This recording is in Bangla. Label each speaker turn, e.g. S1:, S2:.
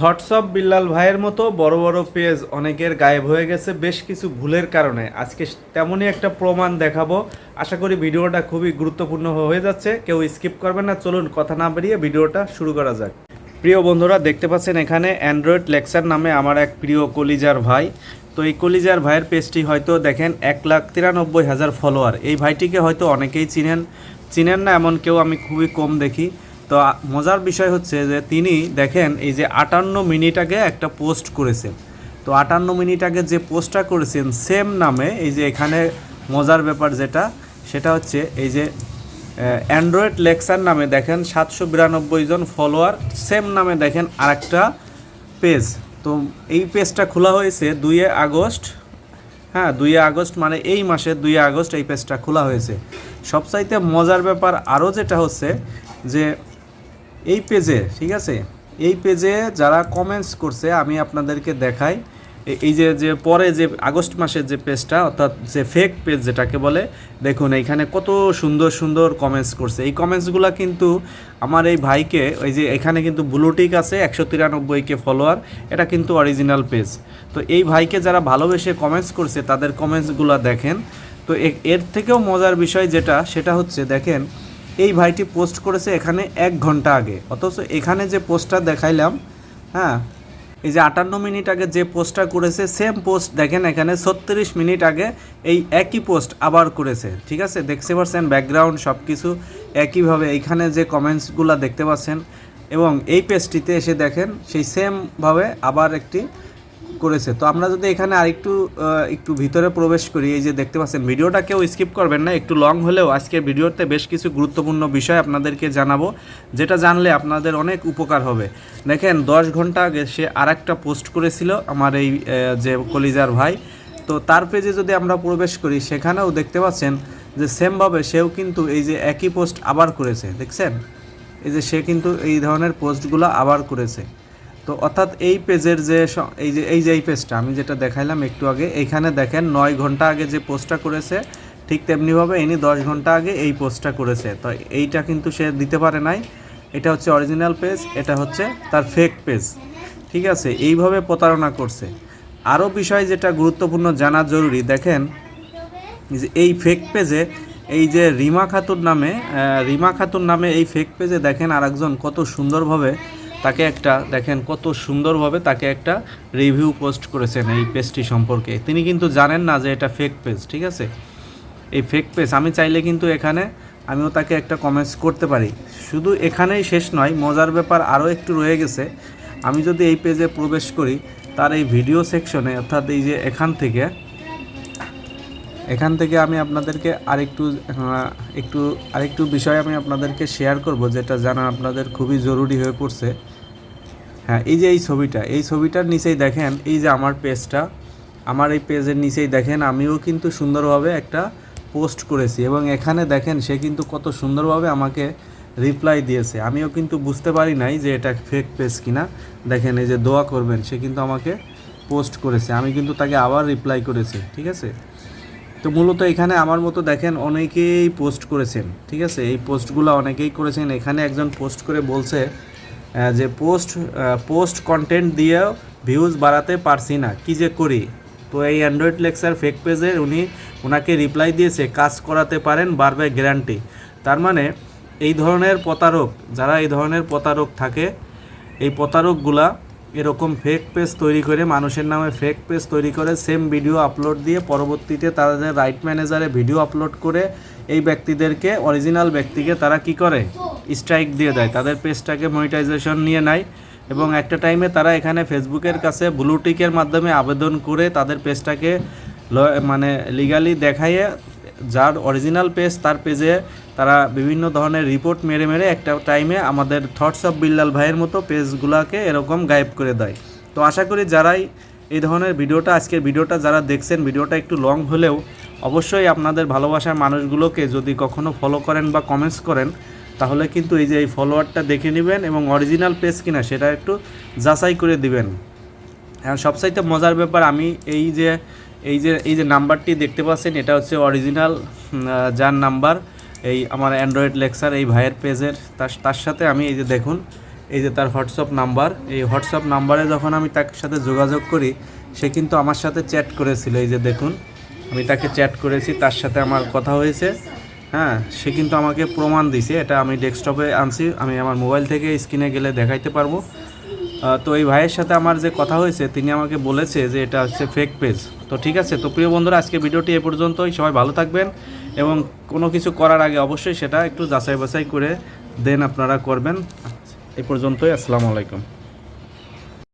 S1: থটস অফ বিল্লাল ভাইয়ের মতো বড় বড় পেজ অনেকের গায়েব হয়ে গেছে, বেশ কিছু ভুলের কারণে। আজকে তেমনই একটা প্রমাণ দেখাবো। আশা করি ভিডিওটা খুবই গুরুত্বপূর্ণ হয়ে যাচ্ছে। কেউ স্কিপ করবেন না। চলুন কথা না বেরিয়ে ভিডিওটা শুরু করা যাক। প্রিয় বন্ধুরা, দেখতে পাচ্ছেন এখানে অ্যান্ড্রয়েড লেকচার নামে আমার এক প্রিয় কলিজার ভাই। তো এই কলিজার ভাইয়ের পেজটি হয়তো দেখেন, এক লাখ তিরানব্বই হাজার ফলোয়ার এই ভাইটিকে হয়তো অনেকেই চিনেন। চিনেন না এমন কেউ আমি খুবই কম দেখি। তো মজার বিষয় হচ্ছে যে তিনি দেখেন এই যে আটান্ন মিনিট আগে একটা পোস্ট করেছেন। তো আটান্ন মিনিট আগে যে পোস্টটা করেছেন, সেম নামে এই যে এখানে মজার ব্যাপার যেটা, সেটা হচ্ছে এই যে অ্যান্ড্রয়েড লেকচার নামে দেখেন সাতশো বিরানব্বই জন ফলোয়ার, সেম নামে দেখেন আরেকটা পেজ। তো এই পেজটা খোলা হয়েছে দুইয়ে আগস্ট হ্যাঁ দুই আগস্ট মানে এই মাসের দুই আগস্ট এই পেজটা খোলা হয়েছে। সবচাইতে মজার ব্যাপার আরও যেটা হচ্ছে যে এই পেজে ঠিক আছে? এই পেজে যারা কমেন্টস করছে, আমি আপনাদেরকে দেখাই। এই যে যে পরে যে আগস্ট মাসের যে পেজটা অর্থাৎ যে ফেক পেজ যেটাকে বলে, দেখুন, এইখানে কত সুন্দর সুন্দর কমেন্টস করছে। এই কমেন্টসগুলো কিন্তু আমার এই ভাইকে, ওই যে এখানে কিন্তু ব্লুটিক আছে, একশো তিরানব্বইকে ফলোয়ার এটা কিন্তু অরিজিনাল পেজ তো এই ভাইকে যারা ভালোবেসে কমেন্টস করছে, তাদের কমেন্টসগুলো দেখেন। তো এর থেকেও মজার বিষয় যেটা, সেটা হচ্ছে, দেখেন এই ভাইটি পোস্ট করেছে এখানে এক ঘণ্টা আগে। অথচ এখানে যে পোস্টটা দেখাইলাম হ্যাঁ এই যে আটান্ন মিনিট আগে যে পোস্টটা করেছে সেম পোস্ট দেখেন এখানে ছত্রিশ মিনিট আগে এই একই পোস্ট আবার করেছে। ঠিক আছে? দেখতে পাচ্ছেন ব্যাকগ্রাউন্ড সব কিছু একইভাবে। এইখানে যে কমেন্টসগুলো দেখতে পাচ্ছেন, এবং এই পেজটিতে এসে দেখেন সেই সেমভাবে আবার একটি করেছে। তো আমরা যদি এখানে আরেকটু একটু ভিতরে প্রবেশ করি, এই যে দেখতে পাচ্ছেন, ভিডিওটা কেউ স্কিপ করবেন না, একটু লং হলেও আজকের ভিডিওতে বেশ কিছু গুরুত্বপূর্ণ বিষয় আপনাদেরকে জানাব, যেটা জানলে আপনাদের অনেক উপকার হবে। দেখেন, দশ ঘণ্টা আগে সে আর একটা পোস্ট করেছিল আমার এই যে কলিজার ভাই। তো তার পেজে যদি আমরা প্রবেশ করি, সেখানেও দেখতে পাচ্ছেন যে সেমভাবে সেও কিন্তু এই যে একই পোস্ট আবার করেছে, দেখছেন? এই যে সে কিন্তু এই ধরনের পোস্টগুলো আবার করেছে। তো অর্থাৎ এই পেজের যে এই যে এই যে এই পেজটা, আমি যেটা দেখাইলাম একটু আগে, এইখানে দেখেন নয় ঘণ্টা আগে যে পোস্টটা করেছে, ঠিক তেমনিভাবে ইনি দশ ঘণ্টা আগে এই পোস্টটা করেছে। তো এইটা কিন্তু সে দিতে পারে নাই। এটা হচ্ছে অরিজিনাল পেজ, এটা হচ্ছে তার ফেক পেজ। ঠিক আছে? এইভাবে প্রতারণা করছে। আরও বিষয় যেটা গুরুত্বপূর্ণ জানা জরুরি, দেখেন, যে এই ফেক পেজে এই যে রিমা খাতুন নামে রিমা খাতুন নামে এই ফেক পেজে দেখেন আরেকজন কত সুন্দরভাবে তাকে একটা, দেখেন কত সুন্দরভাবে তাকে একটা রিভিউ পোস্ট করেছেন এই পেজটি সম্পর্কে। তিনি কিন্তু জানেন না যে এটা ফেক পেজ ঠিক আছে? এই ফেক পেজ আমি চাইলে কিন্তু এখানে আমিও তাকে একটা কমেন্টস করতে পারি। শুধু এখানেই শেষ নয়, মজার ব্যাপার আরও একটু রয়ে গেছে। আমি যদি এই পেজে প্রবেশ করি, তার এই ভিডিও সেকশনে অর্থাৎ এই যে এখান থেকে এখান থেকে আমি আপনাদেরকে আরেকটু একটু, আরেকটু বিষয় আমি আপনাদেরকে শেয়ার করব, যেটা জানা আপনাদের খুবই জরুরি হয়ে পড়ছে। হ্যাঁ এই যে এই ছবিটা, এই ছবিটার নিচেই দেখেন, এই যে আমার পেজটা, আমার এই পেজের নিচেই দেখেন, আমিও কিন্তু সুন্দরভাবে একটা পোস্ট করেছি এবং এখানে দেখেন, সে কিন্তু কত সুন্দরভাবে আমাকে রিপ্লাই দিয়েছে। আমিও কিন্তু বুঝতে পারি নাই যে এটা ফেক পেজ কিনা। দেখেন, এই যে দোয়া করবেন, সে কিন্তু আমাকে পোস্ট করেছে। আমি কিন্তু তাকে আবার রিপ্লাই করেছি, ঠিক আছে? তো মূলত এখানে আমার মতো দেখেন, অনেকেই পোস্ট করেছেন, ঠিক আছে? এই পোস্টগুলো অনেকেই করেছেন। এখানে একজন পোস্ট করে বলছে যে পোস্ট পোস্ট কন্টেন্ট দিয়েও ভিউজ বাড়াতে পারছি না। কি যে করি? তো এই অ্যান্ড্রয়েড লেকচার ফেক পেজের উনি ওনাকে রিপ্লাই দিয়েছে, কাজ করাতে পারেন, বাড়বে গ্যারান্টি তার মানে এই ধরনের প্রতারক, যারা এই ধরনের প্রতারক থাকে, এই প্রতারকগুলা এরকম ফেক পেজ তৈরি করে, মানুষের নামে ফেক পেজ তৈরি করে সেম ভিডিও আপলোড দিয়ে পরবর্তীতে তাদের রাইট ম্যানেজারে ভিডিও আপলোড করে, এই ব্যক্তিদেরকে অরিজিনাল ব্যক্তিকে তারা কি করে? স্ট্রাইক দিয়ে দেয়। তাদের পেজটাকে মনিটাইজেশন নিয়ে নেয় এবং একটা টাইমে তারা এখানে ফেসবুকের কাছে ব্লুটিকের মাধ্যমে আবেদন করে তাদের পেজটাকে মানে লিগালি দেখাইয়ে, যার অরিজিনাল পেজ তার পেজে তারা বিভিন্ন ধরনের রিপোর্ট মেরে মেরে একটা টাইমে আমাদের থটস অফ বিল্লাল ভাইয়ের মতো পেজগুলোকে এরকম গায়েব করে দেয়। তো আশা করি যারাই এই ধরনের ভিডিওটা, আজকের ভিডিওটা যারা দেখছেন, ভিডিওটা একটু লং হলেও অবশ্যই আপনাদের ভালোবাসার মানুষগুলোকে যদি কখনো ফলো করেন বা কমেন্টস করেন, তাহলে কিন্তু এই যে এই ফলোয়ারটা দেখে নেবেন এবং অরিজিনাল পেজ কিনা সেটা একটু যাচাই করে দিবেন। এখন সবচাইতে মজার ব্যাপার, আমি এই যে এই যে এই যে নাম্বারটি দেখতে পাচ্ছেন, এটা হচ্ছে অরিজিনাল যার নাম্বার এই আমার অ্যান্ড্রয়েড লেকচার এই ভাইয়ের পেজের। তার তার সাথে আমি এই যে দেখুন, এই যে তার হোয়াটসঅ্যাপ নাম্বার এই হোয়াটসঅ্যাপ নাম্বারে যখন আমি তার সাথে যোগাযোগ করি, সে কিন্তু আমার সাথে চ্যাট করেছিল। এই যে দেখুন, আমি তাকে চ্যাট করেছি, তার সাথে আমার কথা হয়েছে। হ্যাঁ সে কিন্তু আমাকে প্রমাণ দিছে। এটা আমি ডেস্কটপে আনছি, আমি আমার মোবাইল থেকে স্ক্রিনে গেলে দেখাইতে পারব। তো এই ভাইয়ের সাথে আমার যে কথা হয়েছে, তিনি আমাকে বলেছে যে এটা হচ্ছে ফেক পেজ তো ঠিক আছে, তো প্রিয় বন্ধুরা, আজকে ভিডিওটি এ পর্যন্তই। সবাই ভালো থাকবেন এবং কোনো কিছু করার আগে অবশ্যই সেটা একটু যাচাই বাছাই করে দেন আপনারা করবেন। এ পর্যন্তই, আসসালামু আলাইকুম।